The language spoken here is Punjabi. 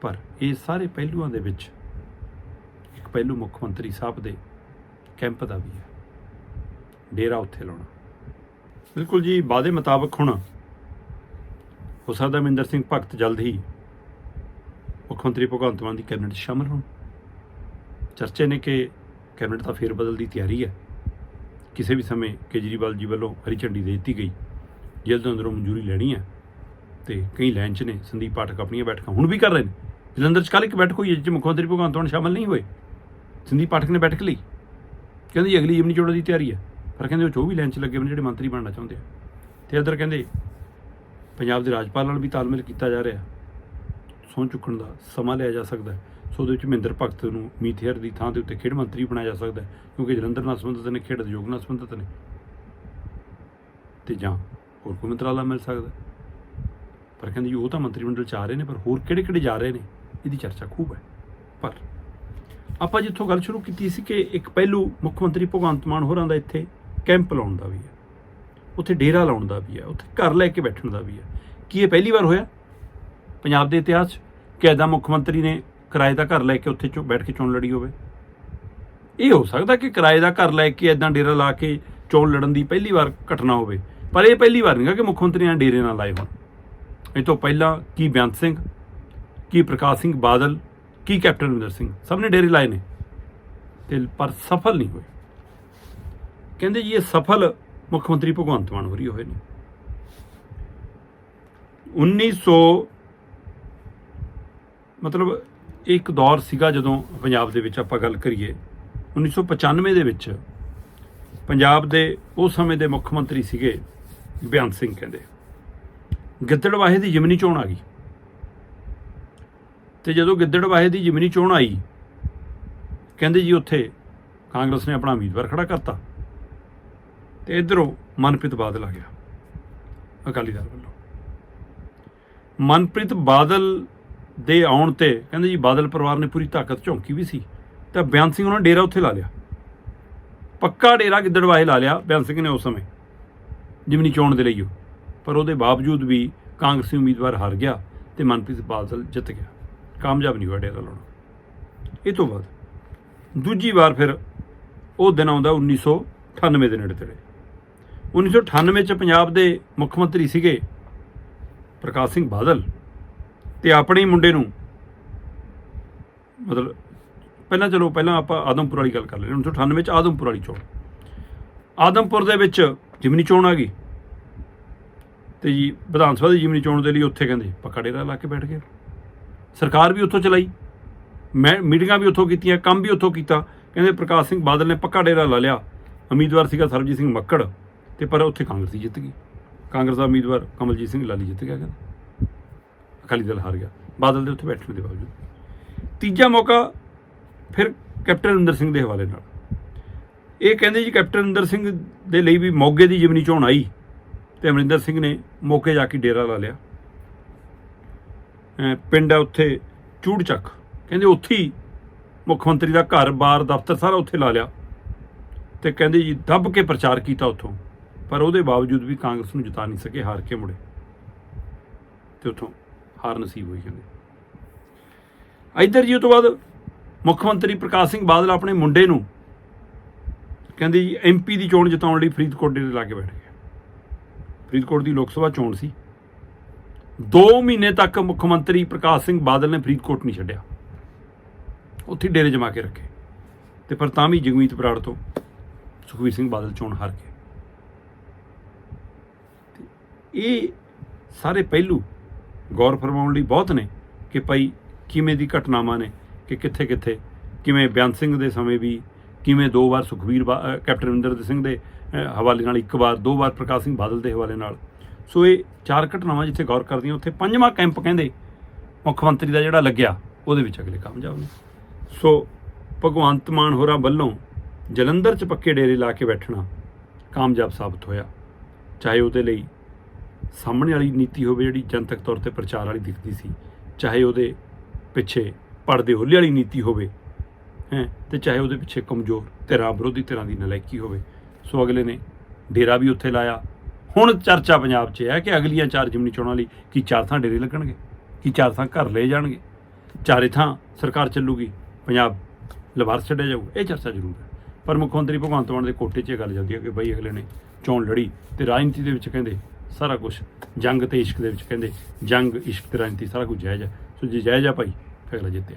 ਪਰ ਇਹ ਸਾਰੇ ਪਹਿਲੂਆਂ ਦੇ ਵਿੱਚ ਇੱਕ ਪਹਿਲੂ ਮੁੱਖ ਮੰਤਰੀ ਸਾਹਿਬ ਦੇ ਕੈਂਪ ਦਾ ਵੀ ਹੈ। ਡੇਰਾ ਉੱਥੇ ਲਾਉਣਾ। ਬਿਲਕੁਲ ਜੀ, ਵਾਅਦੇ ਮੁਤਾਬਕ ਹੁਣ ਹੋ ਸਕਦਾ ਮਹਿੰਦਰ ਸਿੰਘ ਭਗਤ ਜਲਦ ਹੀ ਮੁੱਖ ਮੰਤਰੀ ਭਗਵੰਤ ਮਾਨ ਦੀ ਕੈਬਨਿਟ 'ਚ ਸ਼ਾਮਲ ਹੋਣ। ਚਰਚੇ ਨੇ ਕਿ ਕੈਬਨਿਟ ਦਾ ਫੇਰ ਬਦਲ ਦੀ ਤਿਆਰੀ ਹੈ। ਕਿਸੇ ਵੀ ਸਮੇਂ ਕੇਜਰੀਵਾਲ ਜੀ ਵੱਲੋਂ ਹਰੀ ਝੰਡੀ ਦੇ ਦਿੱਤੀ ਗਈ। ਜਲਦ ਅੰਦਰੋਂ ਮਨਜ਼ੂਰੀ ਲੈਣੀ ਹੈ ਤੇ ਕਈ ਲਾਈਨ 'ਚ ਨੇ, ਸੰਦੀਪ ਪਾਠਕ ਆਪਣੀਆਂ ਬੈਠਕਾਂ ਹੁਣ ਵੀ ਕਰ ਰਹੇ ਨੇ। ਜਲੰਧਰ 'ਚ ਕੱਲ੍ਹ ਇੱਕ ਬੈਠਕ ਹੋਈ ਹੈ ਜਿਸ 'ਚ ਮੁੱਖ ਮੰਤਰੀ ਭਗਵੰਤ ਮਾਨ ਸ਼ਾਮਲ ਨਹੀਂ ਹੋਏ। ਸੰਦੀਪ ਪਾਠਕ ਨੇ ਬੈਠਕ ਲਈ। ਕਹਿੰਦੇ ਜੀ ਅਗਲੀ ਜਿਮਨੀ ਚੋਣ ਦੀ ਤਿਆਰੀ ਹੈ। ਪਰ ਕਹਿੰਦੇ ਉਹ 'ਚ ਉਹ ਵੀ ਲਾਈਨ 'ਚ ਲੱਗੇ ਹੋਏ ਨੇ, ਜਿਹੜੇ ਮੰਤਰੀ ਬਣਨਾ ਚਾਹੁੰਦੇ ਆ। ਤੇ ਇੱਧਰ ਕਹਿੰਦੇ ਪੰਜਾਬ ਦੇ ਰਾਜਪਾਲ ਨਾਲ ਵੀ ਤਾਲਮੇਲ ਕੀਤਾ ਜਾ ਰਿਹਾ। ਸਹੁੰ ਚੁੱਕਣ ਦਾ ਸਮਾਂ ਲਿਆ ਜਾ ਸਕਦਾ ਹੈ। ਸੋ ਉਹਦੇ ਵਿੱਚ ਮਹਿੰਦਰ ਭਗਤ ਨੂੰ ਮੀਥੇਰ ਦੀ ਥਾਂ ਦੇ ਉੱਤੇ ਖੇਡ ਮੰਤਰੀ ਬਣਾਇਆ ਜਾ ਸਕਦਾ ਹੈ, ਕਿਉਂਕਿ ਜਲੰਧਰ ਨਾਲ ਸੰਬੰਧਿਤ ਨੇ, ਖੇਡ ਉਦਯੋਗ ਨਾਲ ਸੰਬੰਧਿਤ ਨੇ। ਤੇ ਜਾਂ ਹੋਰ ਕੋਈ ਮੰਤਰਾਲਾ ਮਿਲ ਸਕਦਾ ਪਰ ਕਹਿੰਦੇ ਜੀ ਉਹ ਤਾਂ ਮੰਤਰੀ ਮੰਡਲ ਚ ਆ ਰਹੇ ਨੇ, ਪਰ ਹੋਰ ਕਿਹੜੇ ਕਿਹੜੇ ਜਾ ਰਹੇ ਨੇ? ਇਹਦੀ ਚਰਚਾ ਖੂਬ ਹੈ। ਪਰ ਆਪਾਂ ਜਿੱਥੋਂ ਗੱਲ ਸ਼ੁਰੂ ਕੀਤੀ ਸੀ ਕਿ ਇੱਕ ਪਹਿਲੂ ਮੁੱਖ ਮੰਤਰੀ ਭਗਵੰਤ ਮਾਨ ਹੋਰਾਂ ਦਾ ਇੱਥੇ ਕੈਂਪ ਲਾਉਣ ਦਾ ਵੀ ਹੈ। ਉੱਥੇ ਡੇਰਾ ਲਾਉਣ ਦਾ ਵੀ ਹੈ, ਉੱਥੇ ਘਰ ਲੈ ਕੇ ਬੈਠਣ ਦਾ ਵੀ ਹੈ। ਕੀ ਇਹ ਪਹਿਲੀ ਵਾਰ ਹੋਇਆ? ਪੰਜਾਬ ਦੇ ਇਤਿਹਾਸ 'ਚ ਕਿ ਐਦਾਂ ਮੁੱਖ ਮੰਤਰੀ ਨੇ ਕਿਰਾਏ ਦਾ ਘਰ ਲੈ ਕੇ ਉੱਥੇ ਚੋਂ, ਬੈਠ ਕੇ ਚੋਣ ਲੜੀ ਹੋਵੇ? ਇਹ ਹੋ ਸਕਦਾ ਕਿ ਕਿਰਾਏ ਦਾ ਘਰ ਲੈ ਕੇ ਐਦਾਂ ਡੇਰਾ ਲਾ ਕੇ ਚੋਣ ਲੜਨ ਦੀ ਪਹਿਲੀ ਵਾਰ ਘਟਨਾ ਹੋਵੇ। ਪਰ ਇਹ ਪਹਿਲੀ ਵਾਰ ਨਹੀਂਗਾ ਕਿ ਮੁੱਖ ਮੰਤਰੀ ਨੇ ਡੇਰੇ ਨਾਲ ਲਾਏ ਹੋਣ। ਇਹ ਤੋਂ ਪਹਿਲਾਂ ਕੀ ਬੇਅੰਤ ਸਿੰਘ ਕੀ ਪ੍ਰਕਾਸ਼ ਸਿੰਘ ਬਾਦਲ, ਕੀ ਕੈਪਟਨ ਅਮਰਿੰਦਰ ਸਿੰਘ, ਸਭ ਨੇ ਡੇਰੇ ਲਾਏ ਨੇ ਤੇ ਪਰ ਸਫਲ ਨਹੀਂ ਹੋਏ। ਕਹਿੰਦੇ ਜੀ ਇਹ ਸਫਲ ਮੁੱਖ ਮੰਤਰੀ ਭਗਵੰਤ ਮਾਨ ਹੋਰੀ ਹੋਏ ਨੇ। 1900 ਮਤਲਬ ਇੱਕ ਦੌਰ ਸੀਗਾ ਜਦੋਂ ਪੰਜਾਬ ਦੇ ਵਿੱਚ ਆਪਾਂ ਗੱਲ ਕਰੀਏ 1995 ਦੇ ਵਿੱਚ ਪੰਜਾਬ ਦੇ ਉਸ ਸਮੇਂ ਦੇ ਮੁੱਖ ਮੰਤਰੀ ਸੀਗੇ ਬੇਅੰਤ ਸਿੰਘ ਕਹਿੰਦੇ। ਗਿੱਦੜਵਾਹੇ ਦੀ ਜਿਮਨੀ ਚੋਣ ਆ ਗਈ। ਤੇ ਜਦੋਂ ਗਿੱਦੜਵਾਹੇ ਦੀ ਜਿਮਨੀ ਚੋਣ ਆਈ, ਕਹਿੰਦੇ ਜੀ ਉੱਥੇ ਕਾਂਗਰਸ ਨੇ ਆਪਣਾ ਉਮੀਦਵਾਰ ਖੜਾ ਕਰਤਾ ਤੇ ਇਧਰੋਂ ਮਨਪ੍ਰੀਤ ਬਾਦਲ ਆ ਗਿਆ, ਅਕਾਲੀ ਦਲ ਵੱਲੋਂ। ਮਨਪ੍ਰੀਤ ਬਾਦਲ ਦੇ ਆਉਣ ਤੇ ਕਹਿੰਦੇ ਜੀ ਬਾਦਲ ਪਰਿਵਾਰ ਨੇ ਪੂਰੀ ਤਾਕਤ ਝੋਂਕੀ ਵੀ ਸੀ, ਤਾਂ ਬਿਆਨ ਸਿੰਘ ਉਹਨਾਂ ਨੇ ਡੇਰਾ ਉੱਥੇ ਲਾ ਲਿਆ। ਪੱਕਾ ਡੇਰਾ ਗਿੱਦੜਵਾਹੇ ਲਾ ਲਿਆ ਬਿਆਨ ਸਿੰਘ ਨੇ ਉਸ ਸਮੇਂ, ਜਿਮਨੀ ਚੋਣ ਦੇ ਲਈ ਉਹ। ਪਰ ਉਹਦੇ ਬਾਵਜੂਦ ਵੀ ਕਾਂਗਰਸੀ ਉਮੀਦਵਾਰ ਹਾਰ ਗਿਆ ਤੇ ਮਨਪ੍ਰੀਤ ਬਾਦਲ ਜਿੱਤ ਗਿਆ। ਕਾਮਯਾਬ ਨਹੀਂ ਹੋਇਆ ਡੇਰਾ ਲਾਉਣਾ। ਇਹ ਤੋਂ ਬਾਅਦ ਦੂਜੀ ਵਾਰ ਫਿਰ ਉਹ ਦਿਨ ਆਉਂਦਾ 1998 ਦੇ ਨੇੜੇ ਤੇੜੇ। 1998 ਚ ਪੰਜਾਬ ਦੇ ਮੁੱਖ ਮੰਤਰੀ ਸੀਗੇ ਪ੍ਰਕਾਸ਼ ਸਿੰਘ ਬਾਦਲ ਤੇ ਆਪਣੇ ਮੁੰਡੇ ਨੂੰ ਮਤਲਬ ਪਹਿਲਾਂ ਚਲੋ ਪਹਿਲਾਂ ਆਪਾਂ ਆਦਮਪੁਰ ਵਾਲੀ ਗੱਲ ਕਰ ਲੈਂਦੇ ਹਾਂ। 1998 ਚ ਆਦਮਪੁਰ ਵਾਲੀ ਚੋਣ। ਆਦਮਪੁਰ ਦੇ ਵਿੱਚ ਜਿਮਨੀ ਚੋਣ ਆ ਗਈ ਤੇ ਜੀ ਵਿਧਾਨ ਸਭਾ ਦੀ ਜਿਮਨੀ ਚੋਣ ਦੇ ਲਈ ਉੱਥੇ ਕਹਿੰਦੇ ਪੱਕਾ ਡੇਰਾ ਲਾ ਕੇ ਬੈਠ ਗਏ। ਸਰਕਾਰ ਵੀ ਉੱਥੋਂ ਚਲਾਈ। ਮੈਂ ਮੀਟਿੰਗਾਂ ਵੀ ਉੱਥੋਂ ਕੀਤੀਆਂ, ਕੰਮ ਵੀ ਉੱਥੋਂ ਕੀਤਾ। ਕਹਿੰਦੇ ਪ੍ਰਕਾਸ਼ ਸਿੰਘ ਬਾਦਲ ਨੇ ਪੱਕਾ ਡੇਰਾ ਲਾ ਲਿਆ। ਉਮੀਦਵਾਰ ਸੀਗਾ ਸਰਬਜੀਤ ਸਿੰਘ ਮੱਕੜ ਤੇ ਪਰ ਉੱਥੇ ਕਾਂਗਰਸ ਹੀ ਜਿੱਤ ਗਈ। ਕਾਂਗਰਸ ਦਾ ਉਮੀਦਵਾਰ ਕਮਲਜੀਤ ਸਿੰਘ ਲਾਲੀ ਜਿੱਤ ਗਿਆ ਕਹਿੰਦਾ। ਅਕਾਲੀ ਦਲ ਹਾਰ ਗਿਆ। ਬਾਦਲ ਦੇ ਉੱਥੇ ਬੈਠਣ ਦੇ ਬਾਵਜੂਦ। ਤੀਜਾ ਮੌਕਾ ਫਿਰ ਕੈਪਟਨ ਅਮਰਿੰਦਰ ਸਿੰਘ ਦੇ ਹਵਾਲੇ ਨਾਲ। ਇਹ ਕਹਿੰਦੇ ਜੀ ਕੈਪਟਨ ਅਮਰਿੰਦਰ ਸਿੰਘ ਦੇ ਲਈ ਵੀ ਮੋਗੇ ਦੀ ਜਿਮਨੀ ਚੋਣ ਆਈ ਤੇ ਅਮਰਿੰਦਰ ਸਿੰਘ ਨੇ ਮੌਕੇ ਜਾ ਕੇ ਡੇਰਾ ਲਾ ਲਿਆ। ਪਿੰਡ ਹੈ ਉੱਥੇ, ਚੂੜਚੱਕ। ਕਹਿੰਦੇ ਉੱਥੇ ਹੀ ਮੁੱਖ ਮੰਤਰੀ ਦਾ ਘਰ, ਬਾਰ, ਦਫ਼ਤਰ ਸਾਰਾ ਉੱਥੇ ਲਾ ਲਿਆ। ਤੇ ਕਹਿੰਦੇ ਜੀ ਦੱਬ ਕੇ ਪ੍ਰਚਾਰ ਕੀਤਾ ਉੱਥੋਂ। ਪਰ ਉਹਦੇ ਬਾਵਜੂਦ ਵੀ ਕਾਂਗਰਸ ਨੂੰ ਜਿਤਾ ਨਹੀਂ ਸਕੇ ਹਾਰ ਕੇ ਮੁੜੇ। ਤੇ ਉੱਥੋਂ ਹਾਰ ਨਸੀਬ ਹੋਈ ਕਹਿੰਦੇ ਇੱਧਰ ਜੀ ਉਹ ਤੋਂ ਬਾਅਦ ਮੁੱਖ ਮੰਤਰੀ ਪ੍ਰਕਾਸ਼ ਸਿੰਘ ਬਾਦਲ ਆਪਣੇ ਮੁੰਡੇ ਨੂੰ ਕਹਿੰਦੇ ਜੀ ਐਮਪੀ ਦੀ ਚੋਣ ਜਿਤਾਉਣ ਲਈ ਫਰੀਦਕੋਟ ਦੇ ਲਾ ਕੇ ਬੈਠ ਗਏ। ਫਰੀਦਕੋਟ ਦੀ ਲੋਕ ਸਭਾ ਚੋਣ ਸੀ। 2 ਮਹੀਨੇ ਤੱਕ ਮੁੱਖ ਮੰਤਰੀ ਪ੍ਰਕਾਸ਼ ਸਿੰਘ ਬਾਦਲ ਨੇ ਫਰੀਦਕੋਟ ਨਹੀਂ ਛੱਡਿਆ। ਉੱਥੇ ਡੇਰੇ ਜਮਾ ਕੇ ਰੱਖੇ। ਤੇ ਪਰ ਤਾਂ ਵੀ ਜਗਮੀਤ ਬਰਾੜ ਤੋਂ ਸੁਖਵੀਰ ਸਿੰਘ ਬਾਦਲ ਚੋਣ ਹਾਰ ਗਏ। ਇਹ ਸਾਰੇ ਪਹਿਲੂ ਗੌਰ ਫਰਮਾਉਣ ਲਈ ਬਹੁਤ ਨੇ ਕਿ ਭਾਈ ਕਿਵੇਂ ਦੀ ਘਟਨਾਵਾਂ ਨੇ ਕਿ ਕਿੱਥੇ ਕਿੱਥੇ, ਕਿਵੇਂ ਬਿਆਨ ਸਿੰਘ ਦੇ ਸਮੇਂ ਵੀ, ਕਿਵੇਂ ਦੋ ਵਾਰ ਸੁਖਵੀਰ ਬਾ- ਕੈਪਟਨ ਅਮਰਿੰਦਰ ਸਿੰਘ ਦੇ ਹਵਾਲੇ ਨਾਲ ਇੱਕ ਵਾਰ, ਦੋ ਵਾਰ ਪ੍ਰਕਾਸ਼ ਸਿੰਘ ਬਾਦਲ ਦੇ ਹਵਾਲੇ ਨਾਲ ਸੋ ਇਹ ਚਾਰ ਘਟਨਾਵਾਂ ਜਿੱਥੇ ਗੌਰ ਕਰਦੀਆਂ, ਉੱਥੇ ਪੰਜਵਾਂ ਕੈਂਪ ਕਹਿੰਦੇ ਮੁੱਖ ਮੰਤਰੀ ਦਾ ਜਿਹੜਾ ਲੱਗਿਆ, ਉਹਦੇ ਵਿੱਚ ਅਗਲੇ ਕਾਮਯਾਬ ਨੇ। ਸੋ ਭਗਵੰਤ ਮਾਨ ਹੋਰਾਂ ਵੱਲੋਂ ਜਲੰਧਰ 'ਚ ਪੱਕੇ ਡੇਰੇ ਲਾ ਕੇ ਬੈਠਣਾ ਕਾਮਯਾਬ ਸਾਬਤ ਹੋਇਆ। ਚਾਹੇ ਉਹਦੇ ਲਈ ਸਾਹਮਣੇ ਵਾਲੀ ਨੀਤੀ ਹੋਵੇ ਜਿਹੜੀ ਜਨਤਕ ਤੌਰ ਤੇ ਪ੍ਰਚਾਰ ਵਾਲੀ ਦਿਖਦੀ ਸੀ, ਚਾਹੇ ਉਹਦੇ ਪਿੱਛੇ ਪੜਦੇ ਹੋਲੇ ਵਾਲੀ ਨੀਤੀ ਹੋਵੇ, ਹੈ, ਤੇ ਚਾਹੇ ਉਹਦੇ ਪਿੱਛੇ ਕਮਜ਼ੋਰ ਧਿਰਾਂ ਵਿਰੋਧੀ ਧਿਰਾਂ ਦੀ ਨਲਾਇਕੀ ਹੋਵੇ। ਸੋ ਅਗਲੇ ਨੇ ਡੇਰਾ ਵੀ ਉੱਥੇ ਲਾਇਆ ਹੁਣ ਚਰਚਾ ਪੰਜਾਬ 'ਚ ਹੈ ਕਿ ਅਗਲੀਆਂ ਚਾਰ ਜਿਮਨੀ ਚੋਣਾਂ ਲਈ ਕੀ ਚਾਰ ਥਾਂ ਡੇਰੇ ਲੱਗਣਗੇ? ਕੀ ਚਾਰ ਥਾਂ ਘਰ ਲਏ ਜਾਣਗੇ? ਚਾਰੇ ਥਾਂ ਸਰਕਾਰ ਚੱਲੂਗੀ, ਪੰਜਾਬ ਲਵਾਰਸ ਛੱਡਿਆ ਜਾਊਗਾ, ਇਹ ਚਰਚਾ ਜ਼ਰੂਰ ਹੈ। ਪਰ ਮੁੱਖ ਮੰਤਰੀ ਭਗਵੰਤ ਮਾਨ ਦੇ ਕੋਟੇ 'ਚ ਇਹ ਗੱਲ ਜਾਂਦੀ ਹੈ ਕਿ ਬਈ ਅਗਲੇ ਨੇ ਚੋਣ ਲੜੀ ਤੇ ਰਾਜਨੀਤੀ ਦੇ ਵਿੱਚ ਕਹਿੰਦੇ ਸਾਰਾ ਕੁਝ ਜੰਗ ਤੇ ਇਸ਼ਕ ਦੇ ਵਿੱਚ ਕਹਿੰਦੇ ਜੰਗ, ਇਸ਼ਕ ਤੇ ਰਾਜਨੀਤੀ ਸਾਰਾ ਕੁਝ ਜਾਇਜ਼ ਹੈ। ਸੋ ਜੇ ਜਾਇਜ਼ ਆ ਭਾਈ ਫਿਰ ਅਗਲਾ ਜਿੱਤਿਆ।